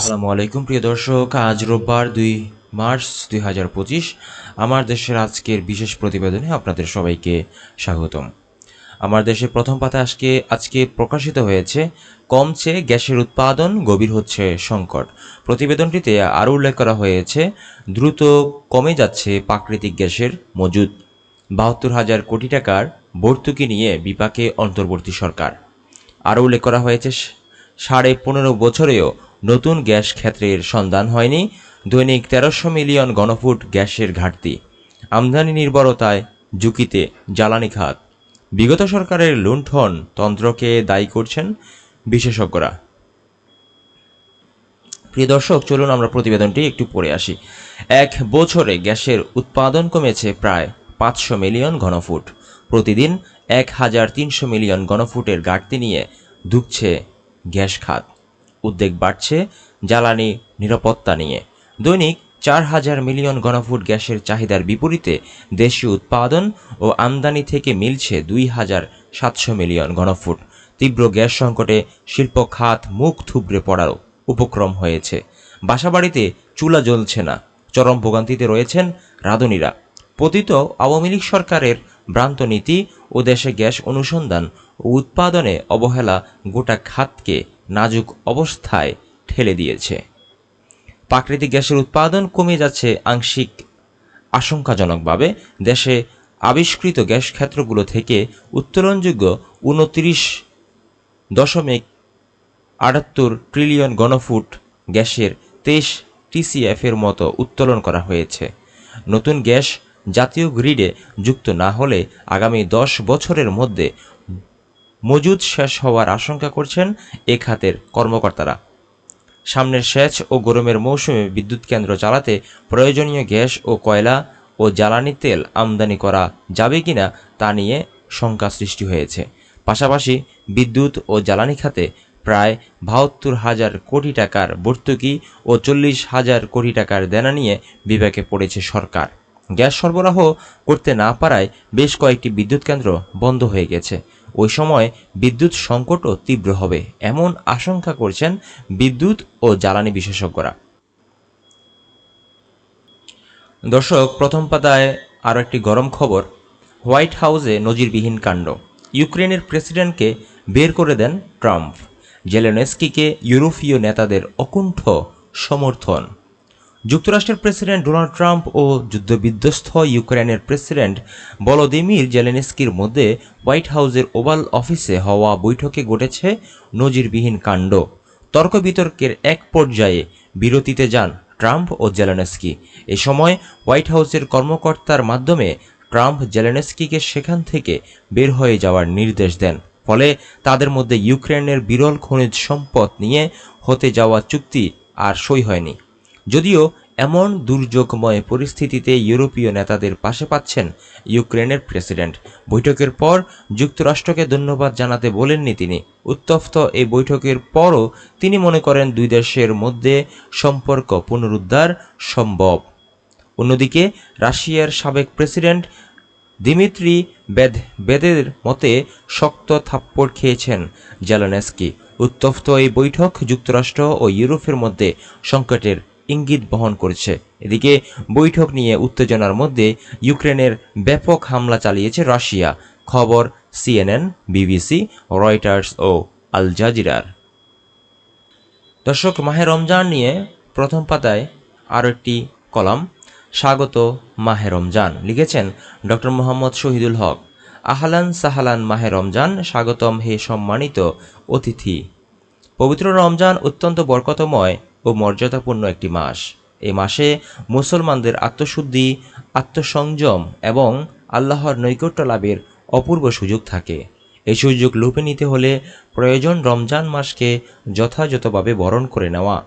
আসসালামু আলাইকুম, প্রিয় দর্শক, আজ রোববার দুই মার্চ দুই হাজার পঁচিশ। আমার দেশের আজকের বিশেষ প্রতিবেদনে আপনাদের সবাইকে স্বাগতম। আমার দেশের প্রথম পাতা আজকে আজকে প্রকাশিত হয়েছে, কমছে গ্যাসের উৎপাদন, গভীর হচ্ছে সংকট। প্রতিবেদনটিতে আরও উল্লেখ করা হয়েছে, দ্রুত কমে যাচ্ছে প্রাকৃতিক গ্যাসের মজুদ। বাহাত্তর হাজার কোটি টাকার ভর্তুকি নিয়ে বিপাকে অন্তর্বর্তী সরকার। আরও উল্লেখ করা হয়েছে, সাড়ে পনেরো বছরেও নতুন গ্যাস ক্ষেত্রের সন্ধান হয়নি। দৈনিক তেরোশো মিলিয়ন ঘনফুট গ্যাসের ঘাটতি। আমদানি নির্ভরতায় ঝুঁকিতে জ্বালানি খাত। বিগত সরকারের লুণ্ঠন তন্ত্রকে দায়ী করছেন বিশেষজ্ঞরা। প্রিয় দর্শক, চলুন আমরা প্রতিবেদনটি একটু পড়ে আসি। এক বছরে গ্যাসের উৎপাদন কমেছে প্রায় পাঁচশো মিলিয়ন ঘনফুট প্রতিদিন এক হাজার তিনশো মিলিয়ন ঘনফুটের ঘাটতি নিয়ে ঢুকছে গ্যাস খাত। উদ্বেগ বাড়ছে জ্বালানি নিরাপত্তা নিয়ে। দৈনিক চার হাজার মিলিয়ন ঘনফুট গ্যাসের চাহিদার বিপরীতে দেশীয় উৎপাদন ও আমদানি থেকে মিলছে দুই হাজার সাতশো মিলিয়ন ঘনফুট। তীব্র গ্যাস সংকটে শিল্প খাত মুখ থুবড়ে পড়ারও উপক্রম হয়েছে। বাসাবাড়িতে চুলা জ্বলছে না, চরম ভোগান্তিতে রয়েছেন রাঁধুনিরা। পতিত আওয়ামী লীগ সরকারের ভ্রান্ত নীতি ও দেশে গ্যাস অনুসন্ধান ও উৎপাদনে অবহেলা গোটা খাতকে নাজুক অবস্থায় ঠেলে দিয়েছে। প্রাকৃতিক গ্যাসের উৎপাদন কমে যাচ্ছে আংশিক আশঙ্কাজনকভাবে। দেশে আবিষ্কৃত গ্যাস ক্ষেত্রগুলো থেকে উত্তোলনযোগ্য উনত্রিশ দশমিক আটাত্তর ট্রিলিয়ন ঘনফুট গ্যাসের তেইশ টিসিএফ এর মতো উত্তোলন করা হয়েছে। নতুন গ্যাস জাতীয় গ্রিডে যুক্ত না হলে আগামী দশ বছরের মধ্যে মজুদ শেষ হওয়ার আশঙ্কা করছেন এ খাতের কর্মকর্তারা। সামনের সেচ ও গরমের মৌসুমে বিদ্যুৎ কেন্দ্র চালাতে প্রয়োজনীয় গ্যাস ও কয়লা ও জ্বালানি তেল আমদানি করা যাবে কিনা তা নিয়ে শঙ্কা সৃষ্টি হয়েছে। পাশাপাশি বিদ্যুৎ ও জ্বালানি খাতে প্রায় বাহাত্তর হাজার কোটি টাকার ভর্তুকি ও চল্লিশ হাজার কোটি টাকার দেনা নিয়ে বিবেকে পড়েছে সরকার। গ্যাস সরবরাহ করতে না পারায় বেশ কয়েকটি বিদ্যুৎ কেন্দ্র বন্ধ হয়ে গেছে। ওই সময় বিদ্যুৎ সংকটও তীব্র হবে, এমন আশঙ্কা করছেন বিদ্যুৎ ও জ্বালানি বিশেষজ্ঞরা। দর্শক, প্রথম পাতায় আরও একটি গরম খবর। হোয়াইট হাউসে নজিরবিহীন কাণ্ড। ইউক্রেনের প্রেসিডেন্টকে বের করে দেন ট্রাম্প। জেলেনস্কিকে ইউরোপীয় নেতাদের অকুণ্ঠ সমর্থন। যুক্তরাষ্ট্রের প্রেসিডেন্ট ডোনাল্ড ট্রাম্প ও যুদ্ধবিধ্বস্ত ইউক্রেনের প্রেসিডেন্ট বলদিমির জেলেনস্কির মধ্যে হোয়াইট হাউসের ওভাল অফিসে হওয়া বৈঠকে ঘটেছে নজিরবিহীন কাণ্ড। তর্ক বিতর্কের এক পর্যায়ে বিরতিতে যান ট্রাম্প ও জেলেনস্কি। এ সময় হোয়াইট হাউসের কর্মকর্তার মাধ্যমে ট্রাম্প জেলেনস্কিকে সেখান থেকে বের হয়ে যাওয়ার নির্দেশ দেন। ফলে তাদের মধ্যে ইউক্রেনের বিরল খনিজ সম্পদ নিয়ে হতে যাওয়া চুক্তি আর সই হয়নি। যদিও এমন দুর্যোগময় পরিস্থিতিতে ইউরোপীয় নেতাদের পাশে পাচ্ছেন ইউক্রেনের প্রেসিডেন্ট। বৈঠকের পর যুক্তরাষ্ট্রকে ধন্যবাদ জানাতে বলেননি তিনি। উত্তপ্ত এই বৈঠকের পরও তিনি মনে করেন দুই দেশের মধ্যে সম্পর্ক পুনরুদ্ধার সম্ভব। অন্যদিকে রাশিয়ার সাবেক প্রেসিডেন্ট দিমিত্রি বেদ বেদের মতে শক্ত থাপ্পড় খেয়েছেন জেলানেস্কি। উত্তপ্ত এই বৈঠক যুক্তরাষ্ট্র ও ইউরোপের মধ্যে সংকটের ইঙ্গিত বহন করেছে। এদিকে বৈঠক নিয়ে উত্তেজনার মধ্যে ইউক্রেনের ব্যাপক হামলা চালিয়েছে রাশিয়া। খবর সিএনএন, বিবিসি, রয়টার্স ও আল জাজিরার। দর্শক, মাহে রমজান নিয়ে প্রথম পাতায় আরও একটি কলাম। স্বাগত মাহে রমজান। লিখেছেন ডক্টর মোহাম্মদ শহীদুল হক। আহলান সাহালান মাহে রমজান, স্বাগতম হে সম্মানিত অতিথি। পবিত্র রমজান অত্যন্ত বরকতময় ও মর্যাদাপূর্ণ একটি মাস। এই মাসে মুসলমানদের আত্মশুদ্ধি, আত্মসংযম এবং আল্লাহর নৈকট্য লাভের অপূর্ব সুযোগ থাকে। এই সুযোগ লুপে নিতে হলে প্রয়োজন রমজান মাসকে যথাযথভাবে বরণ করে নেওয়া।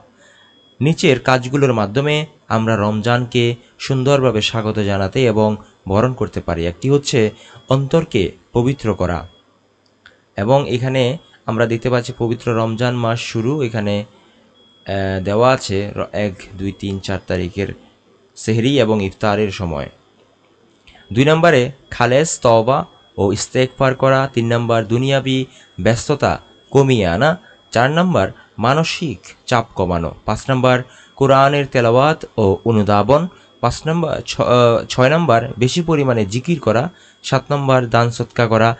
নিচের কাজগুলোর মাধ্যমে আমরা রমজানকে সুন্দরভাবে স্বাগত জানাতে এবং বরণ করতে পারি। একটি হচ্ছে অন্তরকে পবিত্র করা। এবং এখানে আমরা দেখতে পাচ্ছি পবিত্র রমজান মাস শুরু। এখানে দেওয়া আছে এক, দুই, তিন, চার তারিখের সেহরি এবং ইফতারের সময়। দুই নম্বরে খালেস তওবা ও ইস্তেকফার করা। তিন নম্বর, দুনিয়াবি ব্যস্ততা কমিয়ে আনা। চার নম্বর, মানসিক চাপ কমানো। পাঁচ নম্বর, কোরআনের তেলাওয়াত ও অনুধাবন। পাঁচ নম্বর ছয় নম্বর, বেশি পরিমাণে জিকির করা। সাত নম্বর, দান সৎকা করা।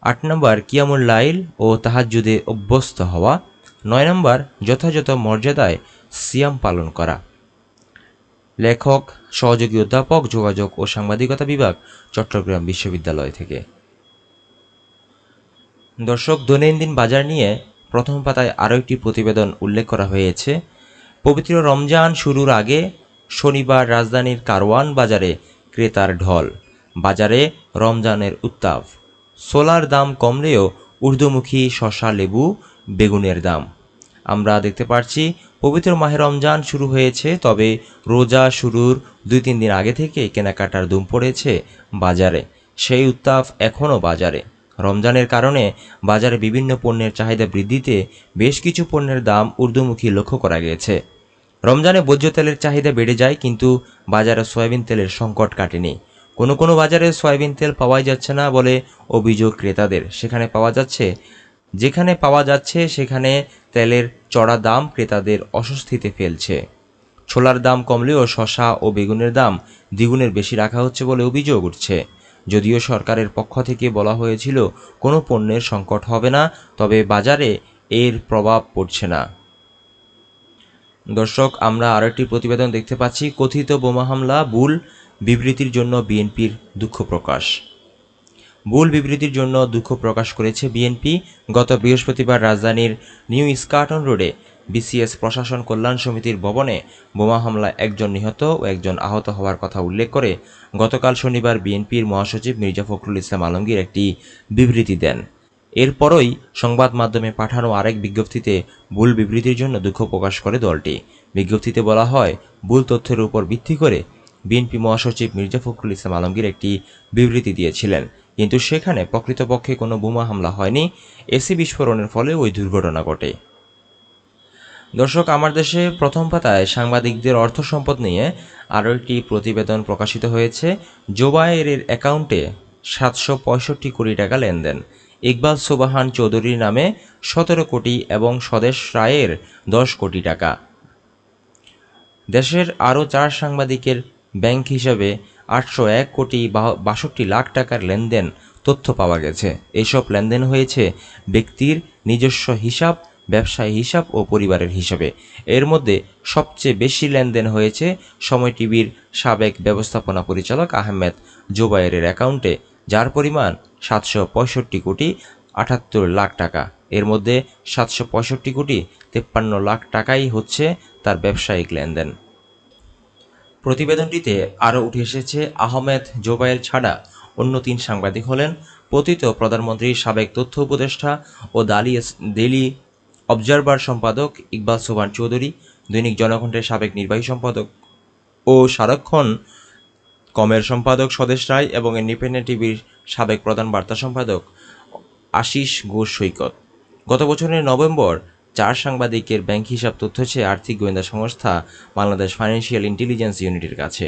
আট নম্বর, কিয়ামুল লাইল ও তাহাজ্জুদে অভ্যস্ত হওয়া। নয় নম্বর, যথাযথ মর্যাদায় সিয়াম পালন করা। লেখক, সহযোগী অধ্যাপক, যোগাযোগ ও সাংবাদিকতা বিভাগ, চট্টগ্রাম বিশ্ববিদ্যালয় থেকে। দর্শক, দৈনন্দিন বাজার নিয়ে প্রথম পাতায় আরও একটি প্রতিবেদন উল্লেখ করা হয়েছে। পবিত্র রমজান শুরুর আগে শনিবার রাজধানীর কারওয়ান বাজারে ক্রেতার ঢল। বাজারে রমজানের উত্তাপ। সোলার দাম কমলেও ঊর্ধ্বমুখী শশা, লেবু, বেগুনের দাম। আমরা দেখতে পাচ্ছি পবিত্র মাহে রমজান শুরু হয়েছে, তবে রোজা শুরুর দুই তিন দিন আগে থেকে কেনাকাটার দুম পড়েছে বাজারে। সেই উত্তাপ এখনও বাজারে। রমজানের কারণে বাজারে বিভিন্ন পণ্যের চাহিদা বৃদ্ধিতে বেশ কিছু পণ্যের দাম ঊর্ধ্বমুখী লক্ষ্য করা গিয়েছে। রমজানে ভোজ্য তেলের চাহিদা বেড়ে যায়, কিন্তু বাজারে সয়াবিন তেলের সংকট কাটেনি। কোনো কোনো বাজারে সয়াবিন তেল পাওয়াই যাচ্ছে না বলে অভিযোগ ক্রেতাদের। সেখানে পাওয়া যাচ্ছে, যেখানে পাওয়া যাচ্ছে সেখানে তেলের চড়া দাম ক্রেতাদের অস্বস্তিতে ফেলছে। ছোলার দাম কমলেও শশা ও বেগুনের দাম দ্বিগুণের বেশি রাখা হচ্ছে বলে অভিযোগ উঠছে। যদিও সরকারের পক্ষ থেকে বলা হয়েছিল, কোনো পণ্যের সংকট হবে না, তবে বাজারে এর প্রভাব পড়ছে না। দর্শক, আমরা আরও একটি প্রতিবেদন দেখতে পাচ্ছি। কথিত বোমা হামলা, ভুল বিবৃতির জন্য বিএনপির দুঃখ প্রকাশ। ভুল বিবৃতির জন্য দুঃখ প্রকাশ করেছে বিএনপি। গত বৃহস্পতিবার রাজধানীর নিউ স্কাটন রোডে বিসিএস প্রশাসন কল্যাণ সমিতির ভবনে বোমা হামলায় একজন নিহত ও একজন আহত হওয়ার কথা উল্লেখ করে গতকাল শনিবার বিএনপির মহাসচিব মির্জা ফখরুল ইসলাম আলমগীর একটি বিবৃতি দেন। এরপরই সংবাদ মাধ্যমে পাঠানো আরেক বিজ্ঞপ্তিতে ভুল বিবৃতির জন্য দুঃখ প্রকাশ করে দলটি। বিজ্ঞপ্তিতে বলা হয়, ভুল তথ্যের উপর ভিত্তি করে বিএনপি মহাসচিব মির্জা ফখরুল ইসলাম আলমগীর একটি বিবৃতি দিয়েছিলেন। কিন্তু সেখানে প্রকৃতপক্ষে কোনো বোমা হামলা হয়নি। এসি বিস্ফোরণের ফলে ওই দুর্ঘটনা ঘটে। দর্শক, আমার দেশে প্রথম পাতায় সাংবাদিকদের অর্থ সম্পদ নিয়ে আরও একটি প্রতিবেদন প্রকাশিত হয়েছে। জোবায়ের অ্যাকাউন্টে সাতশো পঁয়ষট্টি কোটি টাকা লেনদেন। ইকবাল সুবাহান চৌধুরীর নামে সতেরো কোটি এবং স্বদেশ রায়ের দশ কোটি টাকা। দেশের আরও চার সাংবাদিকের ব্যাংক হিসাবে আটশো এক কোটি বাষট্টি লাখ টাকার লেনদেন তথ্য পাওয়া গেছে। এসব লেনদেন হয়েছে ব্যক্তির নিজস্ব হিসাব, ব্যবসায়ী হিসাব ও পরিবারের হিসাবে। এর মধ্যে সবচেয়ে বেশি লেনদেন হয়েছে সময় টিভির সাবেক ব্যবস্থাপনা পরিচালক আহমেদ জোবায়েরের অ্যাকাউন্টে, যার পরিমাণ সাতশো পঁয়ষট্টি কোটি আটাত্তর লাখ টাকা। এর মধ্যে সাতশো পঁয়ষট্টি কোটি তেপ্পান্ন লাখ টাকাই হচ্ছে তার ব্যবসায়িক লেনদেন। প্রতিবেদনটিতে আরও উঠে এসেছে, আহমেদ জোবায়ের ছাড়া অন্য তিন সাংবাদিক হলেন পতিত প্রধানমন্ত্রীর সাবেক তথ্য উপদেষ্টা ও দালি ডেলি অবজারভার সম্পাদক ইকবাল সোবান চৌধুরী, দৈনিক জনকণ্ঠের সাবেক নির্বাহী সম্পাদক ও সারাক্ষণ কমের সম্পাদক স্বদেশ রায় এবং ইন্ডিপেন্ডেন্ট টিভির সাবেক প্রধান বার্তা সম্পাদক আশিস ঘোষ সৈকত। গত বছরের নভেম্বর চার সাংবাদিকের ব্যাংক হিসাব তথ্য চেয়ে আর্থিক গোয়েন্দা সংস্থা বাংলাদেশ ফাইন্যান্সিয়াল ইন্টেলিজেন্স ইউনিটের কাছে।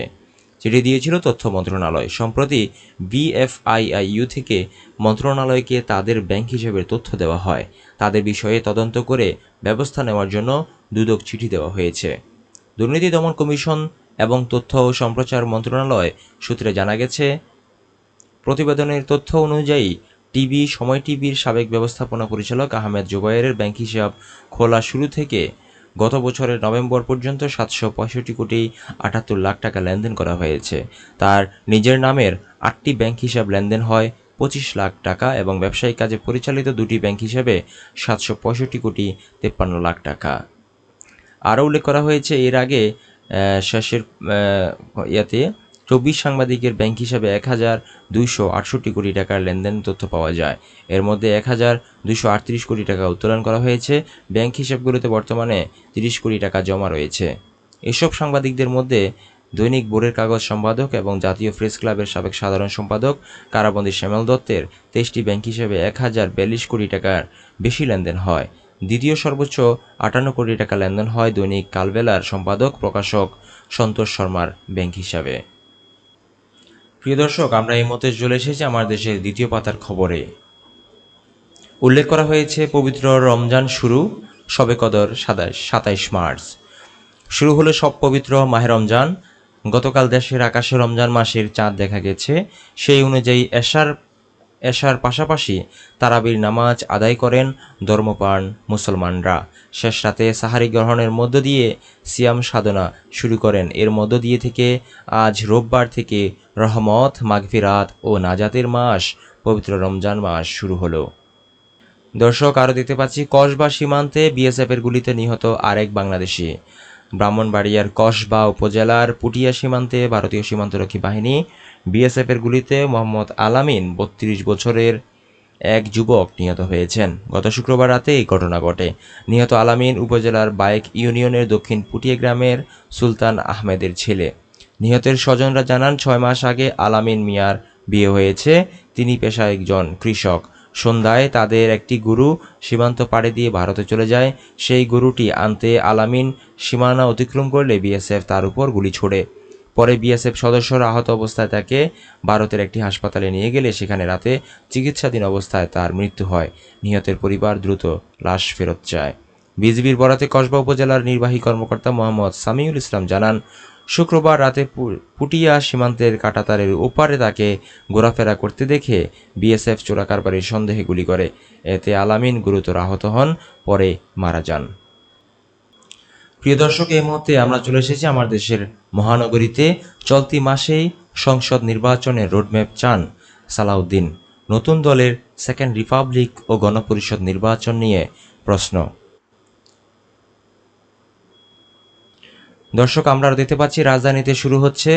চিঠি দিয়েছিল তথ্য মন্ত্রণালয়। সম্প্রতি বিএফআইআইইউ থেকে মন্ত্রণালয়কে তাদের ব্যাংক হিসাবের তথ্য দেওয়া হয়। তাদের বিষয়ে তদন্ত করে ব্যবস্থা নেওয়ার জন্য দুদক চিঠি দেওয়া হয়েছে। দুর্নীতি দমন কমিশন এবং তথ্য ও সম্প্রচার মন্ত্রণালয় সূত্রে জানা গেছে, প্রতিবেদনের তথ্য অনুযায়ী টিভি, সময় টিভির সাবেক ব্যবস্থাপনা পরিচালক আহমেদ জোবায়েরের ব্যাংক হিসাব খোলা শুরু থেকে গত বছরের নভেম্বর পর্যন্ত সাতশো পঁয়ষট্টি কোটি আটাত্তর লাখ টাকা লেনদেন করা হয়েছে। তার নিজের নামের আটটি ব্যাংক হিসাব লেনদেন হয়, পঁচিশ লাখ টাকা এবং ব্যবসায়িক কাজে পরিচালিত দুটি ব্যাংক হিসাবে সাতশো পঁয়ষট্টি কোটি তেপ্পান্ন লাখ টাকা। আরও উল্লেখ করা হয়েছে, এর আগে শেষের ইয়াতে চব্বিশ সাংবাদিকের ব্যাংক হিসাবে এক হাজার দুইশো আটষট্টি কোটি টাকার লেনদেন তথ্য পাওয়া যায়। এর মধ্যে এক হাজার দুইশো আটত্রিশ কোটি টাকা উত্তোলন করা হয়েছে। ব্যাংক হিসাবগুলোতে বর্তমানে তিরিশ কোটি টাকা জমা রয়েছে। এসব সাংবাদিকদের মধ্যে দৈনিক বোর্ডের কাগজ সম্পাদক এবং জাতীয় প্রেস ক্লাবের সাবেক সাধারণ সম্পাদক কারাবন্দী শ্যামল দত্তের তেইশটি ব্যাংক হিসেবে এক হাজার বিয়াল্লিশ কোটি টাকার বেশি লেনদেন হয়। দ্বিতীয় সর্বোচ্চ আটান্ন কোটি টাকা লেনদেন হয় দৈনিক কালবেলার সম্পাদক, প্রকাশক সন্তোষ শর্মার ব্যাংক হিসাবে। প্রিয় দর্শক, আমরা এই মতে চলে এসেছি আমার দেশের দ্বিতীয় পাতার খবরে। উল্লেখ করা হয়েছে, পবিত্র রমজান শুরু, সবে কদর সাতাশ, সাতাইশ মার্চ। শুরু হলো সব পবিত্র মাহে রমজান। গতকাল দেশের আকাশে রমজান মাসের চাঁদ দেখা গেছে। সেই অনুযায়ী এশার এশার পাশাপাশি তারাবির নামাজ আদায় করেন ধর্মপান মুসলমানরা। শেষ রাতে সাহারি গ্রহণের মধ্য দিয়ে সিয়াম সাধনা শুরু করেন। এর মধ্য দিয়ে থেকে আজ রোববার থেকে রহমত, মাগফিরাত ও নাজাতের মাস, পবিত্র রমজান মাস শুরু হলো। দর্শক, আরও দেখতে পাচ্ছি, কসবা সীমান্তে বিএসএফের গুলিতে নিহত আরেক বাংলাদেশি। ব্রাহ্মণবাড়িয়ার কসবা উপজেলার পুটিয়া সীমান্তে ভারতীয় সীমান্তরক্ষী বাহিনী বিএসএফের গুলিতে মোহাম্মদ আলামিন বত্রিশ বছরের এক যুবক নিহত হয়েছেন। গত শুক্রবার রাতে এই ঘটনা ঘটে। নিহত আলামিন উপজেলার বাইক ইউনিয়নের দক্ষিণ পুটিয়া গ্রামের সুলতান আহমেদের ছেলে। নিহতের স্বজনরা জানান, ছয় মাস আগে আলামিন মিয়ার বিয়ে হয়েছে। তিনি পেশায় একজন কৃষক। সন্ধ্যায় তাদের একটি গরু সীমান্ত পাড়ে দিয়ে ভারতে চলে যায়। সেই গরুটি আনতে আলামিন সীমানা অতিক্রম করলে বিএসএফ তার উপর গুলি ছোড়ে। পরে বিএসএফ সদস্যরা আহত অবস্থায় তাকে ভারতের একটি হাসপাতালে নিয়ে গেলে সেখানে রাতে চিকিৎসাধীন অবস্থায় তার মৃত্যু হয়। নিহতের পরিবার দ্রুত লাশ ফেরত চায়। বিজিবির বরাতে কসবা উপজেলার নির্বাহী কর্মকর্তা মোহাম্মদ সামিউল ইসলাম জানান শুক্রবার রাতে পুটিয়া সীমান্তের কাটাতারের ওপারে তাকে ঘোরাফেরা করতে দেখে বিএসএফ চোরাকারবারির সন্দেহে গুলি করে। এতে আলামিন গুরুতর আহত হন, পরে মারা যান। প্রিয় দর্শক, এই মুহূর্তে আমরা চলে এসেছি আমার দেশের মহানগরীতে। চলতি মাসেই সংসদ নির্বাচনের রোডম্যাপ চান সালাউদ্দিন। নতুন দলের সেকেন্ড রিপাবলিক ও গণপরিষদ নির্বাচন নিয়ে প্রশ্ন। দর্শক আমরা দেখতে পাচ্ছি রাজধানীতে শুরু হচ্ছে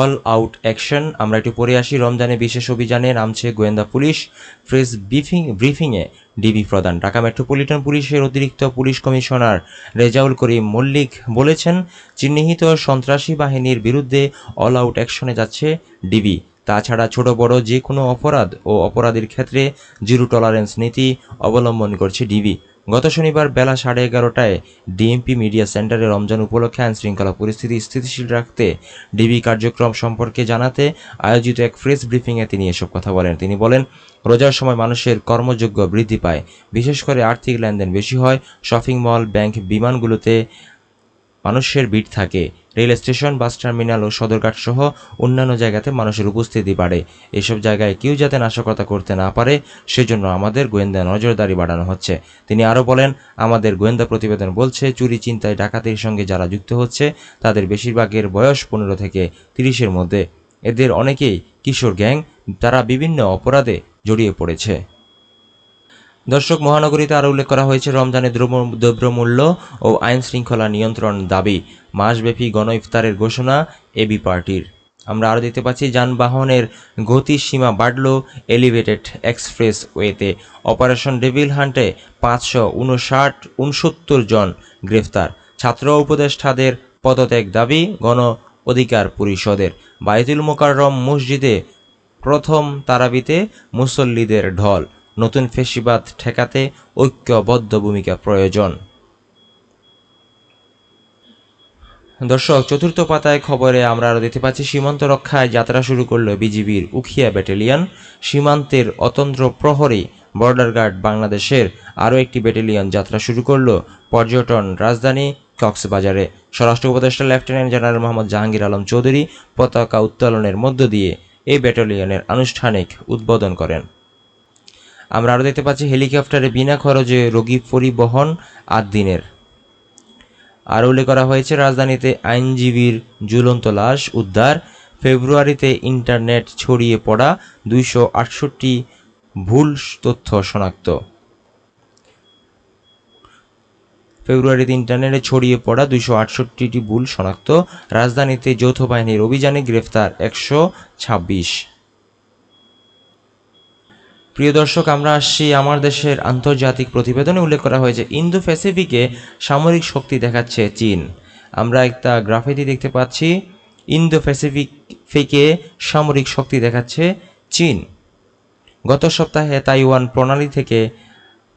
অল আউট অ্যাকশন আমরা একটু পরে আসি, রমজানে বিশেষ অভিযানে নামছে গোয়েন্দা পুলিশ। প্রেস ব্রিফিং ব্রিফিংয়ে ডিবি প্রধান। ঢাকা মেট্রোপলিটন পুলিশের অতিরিক্ত পুলিশ কমিশনার রেজাউল করিম মল্লিক বলেছেন, চিহ্নিত সন্ত্রাসী বাহিনীর বিরুদ্ধে অল আউট অ্যাকশনে যাচ্ছে ডিবি তাছাড়া ছোট, বড় যে কোনো অপরাধ ও অপরাধীর ক্ষেত্রে জিরো টলারেন্স নীতি অবলম্বন করছে ডিবি গত শনিবার বেলা সাড়ে এগারোটায় ডিএমপি মিডিয়া সেন্টারে রমজান উপলক্ষে আইন শৃঙ্খলা পরিস্থিতি স্থিতিশীল রাখতে ডিবি কার্যক্রম সম্পর্কে জানাতে আয়োজিত এক প্রেস ব্রিফিংয়ে তিনি এসব কথা বলেন। তিনি বলেন, রোজার সময় মানুষের কর্মযোগ্য বৃদ্ধি পায়, বিশেষ করে আর্থিক লেনদেন বেশি হয়, শপিং মল, ব্যাংক, বিমানগুলোতে মানুষের ভিড় থাকে। রেল স্টেশন, বাস টার্মিনাল ও সদরঘাট সহ অন্যান্য জায়গাতে মানুষের উপস্থিতি বাড়ে। এসব জায়গায় কেউ যাতে নাশকতা করতে না পারে, সেজন্য আমাদের গোয়েন্দা নজরদারি বাড়ানো হচ্ছে। তিনি আরও বলেন, আমাদের গোয়েন্দা প্রতিবেদন বলছে, চুরি চিন্তায় ডাকাতির সঙ্গে যারা যুক্ত হচ্ছে, তাদের বেশিরভাগের বয়স পনেরো থেকে তিরিশের মধ্যে। এদের অনেকেই কিশোর গ্যাং, তারা বিভিন্ন অপরাধে জড়িয়ে পড়েছে। দর্শক মহানগরীতে আরও উল্লেখ করা হয়েছে, রমজানে দ্রব্য, দ্রব্যমূল্য ও আইন শৃঙ্খলা নিয়ন্ত্রণ দাবি। মাসব্যাপী গণ ইফতারের ঘোষণা এবি পার্টির। আমরা আরও দেখতে পাচ্ছি, যানবাহনের গতির সীমা বাড়ল এলিভেটেড এক্সপ্রেস ওয়েতে। অপারেশন ডেভিল হান্টে পাঁচশো উনষাট, উনসত্তর জন গ্রেফতার। ছাত্র উপদেষ্টাদের পদত্যাগ দাবি গণ অধিকার পরিষদের। বাইতুল মোকাররম মসজিদে প্রথম তারাবিতে মুসল্লিদের ঢল। নতুন ফেসিবাদ ঠেকাতে ঐক্যবদ্ধ ভূমিকা প্রয়োজন। দর্শক, চতুর্থ পাতায় খবরে আমরা আরও দেখতে পাচ্ছি, সীমান্ত রক্ষায় যাত্রা শুরু করল বিজিবির উখিয়া ব্যাটালিয়ন। সীমান্তের অতন্ত্র প্রহরী বর্ডার গার্ড বাংলাদেশের আরও একটি ব্যাটালিয়ন যাত্রা শুরু করল পর্যটন রাজধানী কক্সবাজারে। স্বরাষ্ট্র উপদেষ্টা লেফটেন্যান্ট জেনারেল মোহাম্মদ জাহাঙ্গীর আলম চৌধুরী পতাকা উত্তোলনের মধ্য দিয়ে এই ব্যাটালিয়নের আনুষ্ঠানিক উদ্বোধন করেন। আমরা আরও দেখতে পাচ্ছি হেলিকপ্টারে বিনা খরচে রোগী পরিবহন আট দিনের। আর উল্লেখ করা হয়েছে, রাজধানীতে আইনজীবীর ঝুলন্ত লাশ উদ্ধার, ফেব্রুয়ারিতে ইন্টারনেট ছড়িয়ে পড়া দুইশো আটষট্টি ভুল তথ্য শনাক্ত। ফেব্রুয়ারিতে ইন্টারনেটে ছড়িয়ে পড়া দুইশো আটষট্টিটি ভুল শনাক্ত, রাজধানীতে যৌথ বাহিনীর অভিযানে গ্রেফতার একশো ছাব্বিশ। প্রিয় দর্শক, আমরা আসছি আমার দেশের আন্তর্জাতিক প্রতিবেদনে। উল্লেখ করা হয়েছে ইন্দো প্যাসিফিকে সামরিক শক্তি দেখাচ্ছে চীন। আমরা একটা গ্রাফিতি দেখতে পাচ্ছি ইন্দো প্যাসিফিক ফিকে সামরিক শক্তি দেখাচ্ছে চীন। গত সপ্তাহে তাইওয়ান প্রণালী থেকে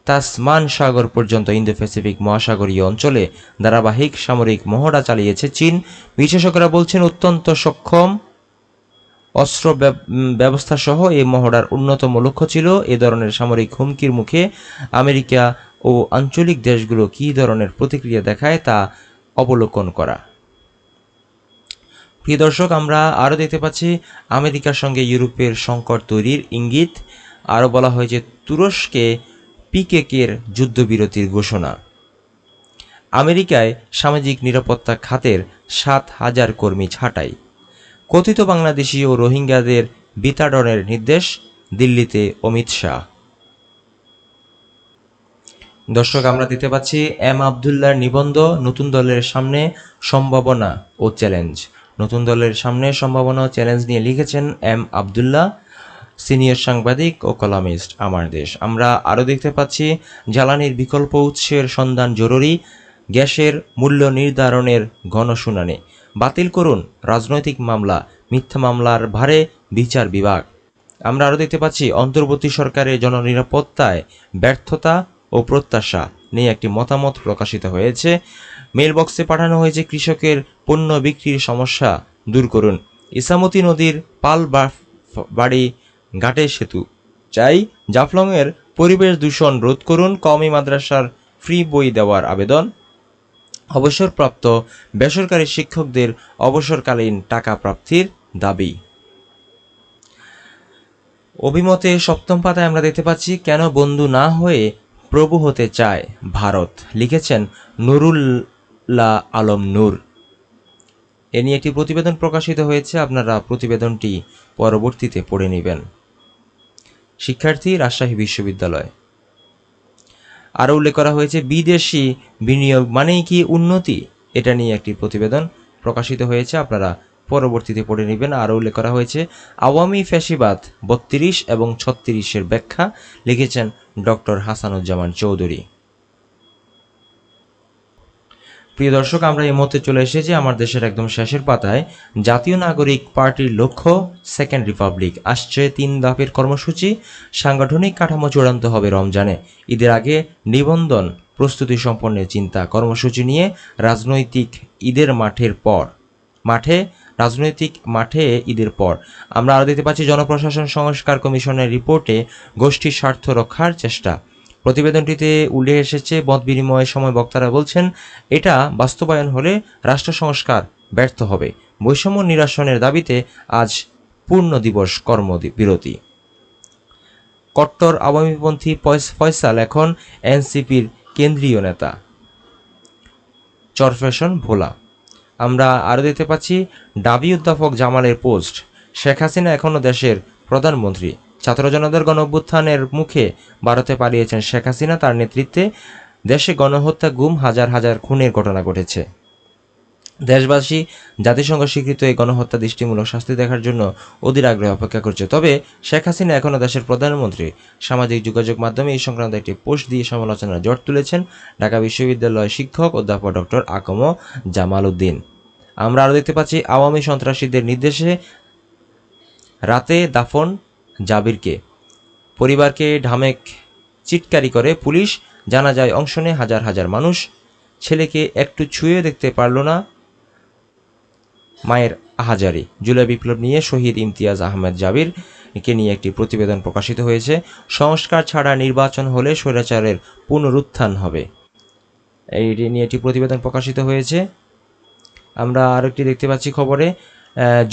তাসমান সাগর পর্যন্ত ইন্দো প্যাসিফিক মহাসাগরীয় অঞ্চলে ধারাবাহিক সামরিক মহড়া চালিয়েছে চীন। বিশেষজ্ঞরা বলছেন, অত্যন্ত সক্ষম অস্ত্র ব্যব- ব্যবস্থা সহ এই মহড়ার অন্যতম লক্ষ্য ছিল এ ধরনের সামরিক হুমকির মুখে আমেরিকা ও আঞ্চলিক দেশগুলো কী ধরনের প্রতিক্রিয়া দেখায় তা অবলোকন করা। প্রিয় দর্শক, আমরা আরও দেখতে পাচ্ছি আমেরিকার সঙ্গে ইউরোপের সংকট তৈরির ইঙ্গিত। আরও বলা হয়েছে তুরস্কে পিকেকের যুদ্ধবিরতির ঘোষণা। আমেরিকায় সামাজিক নিরাপত্তা খাতের সাত হাজার কর্মী ছাঁটাই। কথিত বাংলাদেশি ও রোহিঙ্গাদের বিতাড়নের নির্দেশ দিল্লিতে অমিত শাহ। দর্শক, আমরা দিতে পাচ্ছি এম আবদুল্লাহর নিবন্ধ নতুন দলের সামনে সম্ভাবনা ও চ্যালেঞ্জ। নতুন দলের সামনে সম্ভাবনা ও চ্যালেঞ্জ নিয়ে লিখেছেন এম আবদুল্লাহ, সিনিয়র সাংবাদিক ও কলামিস্ট আমার দেশ। আমরা আরও দেখতে পাচ্ছি, জ্বালানির বিকল্প উৎসের সন্ধান জরুরি, গ্যাসের মূল্য নির্ধারণের গণশুনানি বাতিল করুন রাজনৈতিক মামলা, মিথ্যা মামলার ভারে বিচার বিভাগ। আমরা আরও দেখতে পাচ্ছি, অন্তর্বর্তী সরকারের জননিরাপত্তায় ব্যর্থতা ও প্রত্যাশা নিয়ে একটি মতামত প্রকাশিত হয়েছে। মেল বক্সে পাঠানো হয়েছে, কৃষকের পণ্য বিক্রির সমস্যা দূর করুন। ইসামতি নদীর পাল বাড়ি, ঘাটে সেতু। চাই জাফলংয়ের পরিবেশ দূষণ রোধ করুন, কওমি মাদ্রাসার ফ্রি বই দেওয়ার আবেদন। অবসরপ্রাপ্ত বেসরকারি শিক্ষকদের অবসরকালীন টাকা প্রাপ্তির দাবি। অভিমতে সপ্তম পাতায় আমরা দেখতে পাচ্ছি, কেন বন্ধু না হয়ে প্রভু হতে চায় ভারত, লিখেছেন নুরুল্লাহ আলম নূর। এ নিয়ে একটি প্রতিবেদন প্রকাশিত হয়েছে, আপনারা প্রতিবেদনটি পরবর্তীতে পড়ে নেবেন। শিক্ষার্থী, রাজশাহী বিশ্ববিদ্যালয়। আরও উল্লেখ করা হয়েছে, বিদেশি বিনিয়োগ মানেই কি উন্নতি? এটা নিয়ে একটি প্রতিবেদন প্রকাশিত হয়েছে, আপনারা পরবর্তীতে পড়ে নেবেন। আরও উল্লেখ করা হয়েছে, আওয়ামী ফ্যাসিবাদ বত্রিশ এবং ছত্রিশের ব্যাখ্যা লিখেছেন ডক্টর হাসানুজ্জামান চৌধুরী। প্রিয় দর্শক, আমরা এই মুহূর্তে চলে এসেছি আমার দেশের একদম শেষের পাতায়। জাতীয় নাগরিক পার্টির লক্ষ্য, সেকেন্ড রিপাবলিক। আসছে তিন ধাপের কর্মসূচি। সাংগঠনিক কাঠামো চূড়ান্ত হবে রমজানে। ঈদের আগে নিবন্ধন, প্রস্তুতি সম্পন্নের চিন্তা, কর্মসূচি নিয়ে রাজনৈতিক ঈদের মাঠের পর। মাঠে, রাজনৈতিক মাঠে ঈদের পর। আমরা আরও দেখতে পাচ্ছি, জনপ্রশাসন সংস্কার কমিশনের রিপোর্টে গোষ্ঠীর স্বার্থ রক্ষার চেষ্টা। প্রতিবেদনটিতে উল্লেখ এসেছে মত বিনিময়ের সময় বক্তারা বলছেন, এটা বাস্তবায়ন হলে রাষ্ট্র সংস্কার ব্যর্থ হবে। বৈষম্য নিরসনের দাবিতে আজ পূর্ণ দিবস কর্মবিরতি। কট্টর আওয়ামীপন্থী ফয়স- ফয়সাল এখন এনসিপির কেন্দ্রীয় নেতা। চরফেশন ভোলা। আমরা আরও দেখতে পাচ্ছি ডাবি অধ্যাপক জামালের পোস্ট। শেখ হাসিনা এখনও দেশের প্রধানমন্ত্রী। ছাত্র জনতার গণ অভ্যুত্থানের মুখে ভারতে পালিয়েছেন শেখ হাসিনা। তার নেতৃত্বে দেশে গণহত্যা গুম, হাজার হাজার খুনের ঘটনা ঘটেছে। দেশবাসী জাতিসংঘ স্বীকৃত এই গণহত্যা দৃষ্টিমূলক শাস্তি দেখার জন্য অধীর আগ্রহে অপেক্ষা করছে। তবে শেখ হাসিনা এখনও দেশের প্রধানমন্ত্রী। সামাজিক যোগাযোগ মাধ্যমে এই সংক্রান্ত একটি পোস্ট দিয়ে সমালোচনার জট তুলেছেন ঢাকা বিশ্ববিদ্যালয়ের শিক্ষক অধ্যাপক ডক্টর আকম জামাল উদ্দিন আমরা আরও দেখতে পাচ্ছি, আওয়ামী সন্ত্রাসীদের নির্দেশে রাতে দাফন জাবিরকে। পরিবারকে ঢামেক চিৎকারি করে পুলিশ জানা যায় অংশ নেয় হাজার হাজার মানুষ। ছেলেকে একটু ছুঁয়ে দেখতে পারল না মায়ের আহাজারি। জুলাই বিপ্লব নিয়ে শহীদ ইমতিয়াজ আহমেদ জাবির কে নিয়ে একটি প্রতিবেদন প্রকাশিত হয়েছে। সংস্কার ছাড়া নির্বাচন হলে স্বৈরাচারের পুনরুত্থান হবে। এইটি নিয়ে একটি প্রতিবেদন প্রকাশিত হয়েছে। আমরা আরেকটি দেখতে পাচ্ছি খবরে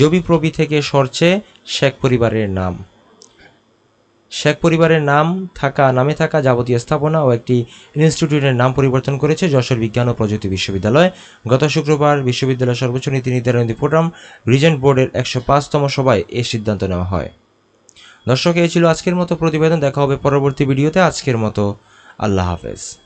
জবি প্রবি থেকে সরছে শেখ পরিবারের নাম। শেখ পরিবারের নাম থাকা, নামে থাকা যাবতীয় স্থাপনা ও একটি ইনস্টিটিউটের নাম পরিবর্তন করেছে যশোর বিজ্ঞান ও প্রযুক্তি বিশ্ববিদ্যালয়। গত শুক্রবার বিশ্ববিদ্যালয়ের সর্বোচ্চ নীতি নির্ধারণী ফোরাম, রিজেন্ট বোর্ডের একশো পাঁচতম সভায় এই সিদ্ধান্ত নেওয়া হয়। দর্শক, এই ছিল আজকের মতো প্রতিবেদন। দেখা হবে পরবর্তী ভিডিওতে। আজকের মতো আল্লাহ হাফেজ।